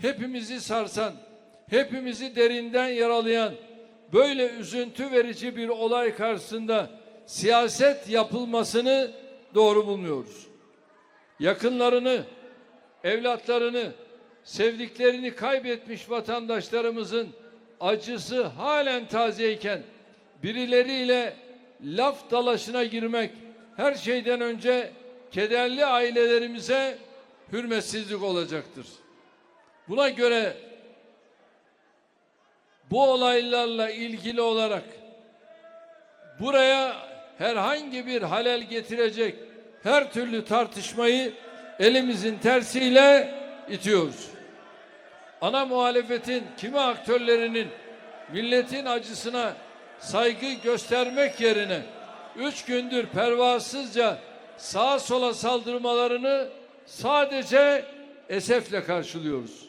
hepimizi sarsan, hepimizi derinden yaralayan böyle üzüntü verici bir olay karşısında siyaset yapılmasını doğru bulmuyoruz. Yakınlarını, evlatlarını, sevdiklerini kaybetmiş vatandaşlarımızın acısı halen tazeyken birileriyle laf dalaşına girmek her şeyden önce kederli ailelerimize hürmetsizlik olacaktır. Buna göre bu olaylarla ilgili olarak buraya herhangi bir halel getirecek her türlü tartışmayı elimizin tersiyle itiyoruz. Ana muhalefetin kimi aktörlerinin milletin acısına saygı göstermek yerine üç gündür pervasızca sağa sola saldırmalarını sadece esefle karşılıyoruz.